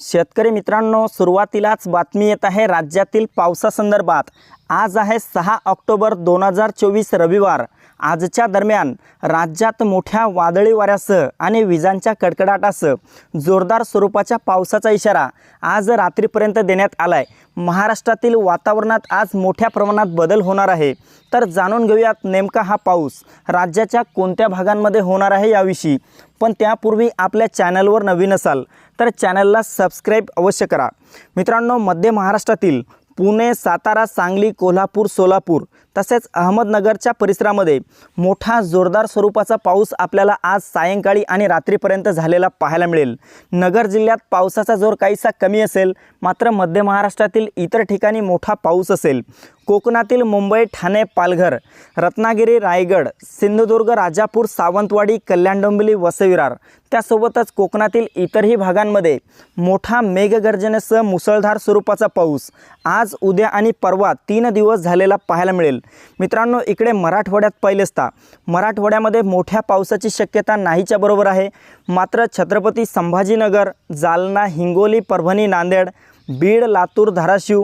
शेतकरी मित्रांनो सुरुवातीलाच बातमी येत आहे राज्यातील पावसासंदर्भात. आज आहे सहा ऑक्टोबर दोन हजार चोवीस रविवार. आजच्या दरम्यान राज्यात मोठ्या वादळी वाऱ्यासह आणि विजांच्या कडकडाटासह जोरदार स्वरूपाच्या पावसाचा इशारा आज रात्रीपर्यंत देण्यात आला आहे महाराष्ट्रातील वातावरणात आज मोठ्या प्रमाणात बदल होणार आहे. तर जाणून घेऊयात नेमका हा पाऊस राज्याच्या कोणत्या भागांमध्ये होणार आहे याविषयी. पण त्यापूर्वी आपल्या चॅनलवर नवीन असाल तर चॅनलला सबस्क्राईब अवश्य करा. मित्रांनो मध्य महाराष्ट्रातील पुणे सातारा सांगली कोल्हापूर सोलापूर तसेच अहमदनगरच्या परिसरामध्ये मोठा जोरदार स्वरूपाचा पाऊस आपल्याला आज सायंकाळी आणि रात्रीपर्यंत झालेला पाहायला मिळेल. नगर जिल्ह्यात पावसाचा जोर काहीसा कमी असेल मात्र मध्य महाराष्ट्रातील इतर ठिकाणी मोठा पाऊस असेल. कोकणातील मुंबई ठाणे पालघर रत्नागिरी रायगड सिंधुदुर्ग राजापूर सावंतवाडी कल्याण डोंबिवली वसविरार त्यासोबतच कोकणातील इतरही भागांमध्ये मोठा मेघगर्जनेसह मुसळधार स्वरूपाचा पाऊस आज उद्या आणि परवा तीन दिवस झालेला पाहायला मिळेल. मित्रांनो इकडे मराठवाड्यात पहिलेचता. मराठवाड्यामध्ये मोठ्या पावसाची शक्यता नाहीच्या बरोबर आहे. मात्र छत्रपती संभाजीनगर जालना हिंगोली परभणी नांदेड बीड लातूर धाराशिव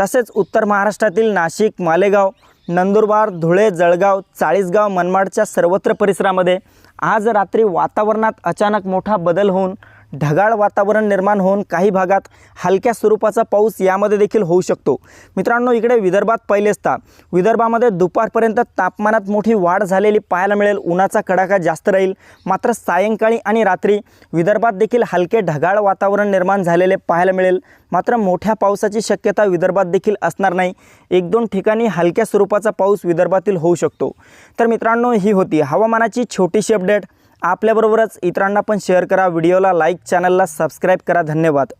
तसेच उत्तर महाराष्ट्रातील नाशिक मालेगाव नंदुरबार धुळे जळगाव चाळीसगाव मनमाडच्या सर्वत्र परिसरामध्ये आज रात्री वातावरणात अचानक मोठा बदल होऊन ढगाळ वातावरण निर्माण होऊन काही भागात हलक्या स्वरूपाचा पाऊस यामध्ये देखील होऊ शकतो. मित्रांनो इकडे विदर्भात पहिलेचता विदर्भामध्ये दुपारपर्यंत तापमानात मोठी वाढ झालेली पाहायला मिळेल. उन्हाचा कडाका जास्त राहील. मात्र सायंकाळी आणि रात्री विदर्भात देखील हलके ढगाळ वातावरण निर्माण झालेले पाहायला मिळेल. मात्र मोठ्या पावसाची शक्यता विदर्भात देखील असणार नाही. एक दोन ठिकाणी हलक्या स्वरूपाचा पाऊस विदर्भातील होऊ शकतो. तर मित्रांनो ही होती हवामानाची छोटीशी अपडेट. आपल्याबरोबरच इतरांना पण शेअर करा. व्हिडिओला लाईक चॅनलला सबस्क्राईब करा. धन्यवाद.